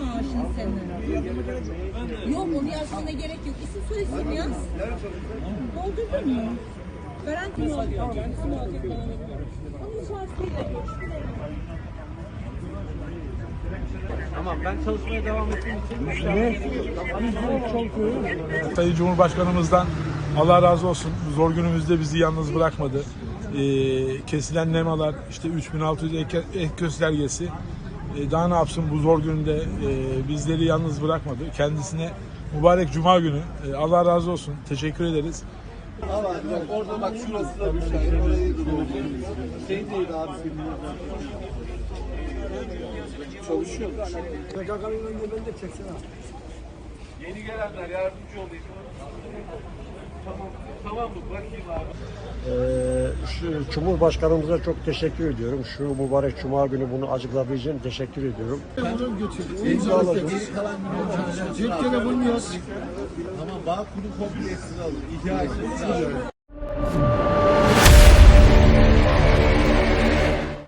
Maaşını senin. Yok onu yazmana gerek yok. İsim soy yaz. Doldurdun mu? Garanti mi olacak. Onun görüştürelim. Tamam ben çalışmaya devam ettiğim için Sayın Cumhurbaşkanımızdan Allah razı olsun. Zor günümüzde bizi yalnız bırakmadı. Ee, kesilen nemalar, işte 3600 ek, ek göstergesi. Ee, daha ne yapsın bu zor günde e, bizleri yalnız bırakmadı. Kendisine mübarek Cuma günü. e, Allah razı olsun. Teşekkür ederiz. Ama bak orada bak şurası da müsait. Orayı da Şey değil abi. Çalışıyor. yeni gelenler yardımcı olayım. Tamam, tamam mı? Bırakayım abi. Ee, Cumhurbaşkanımıza çok teşekkür ediyorum. Şu mübarek Cuma günü bunu açıkladığı için teşekkür ediyorum. Tamam bağ kuru kompleksini alın. İhya edin.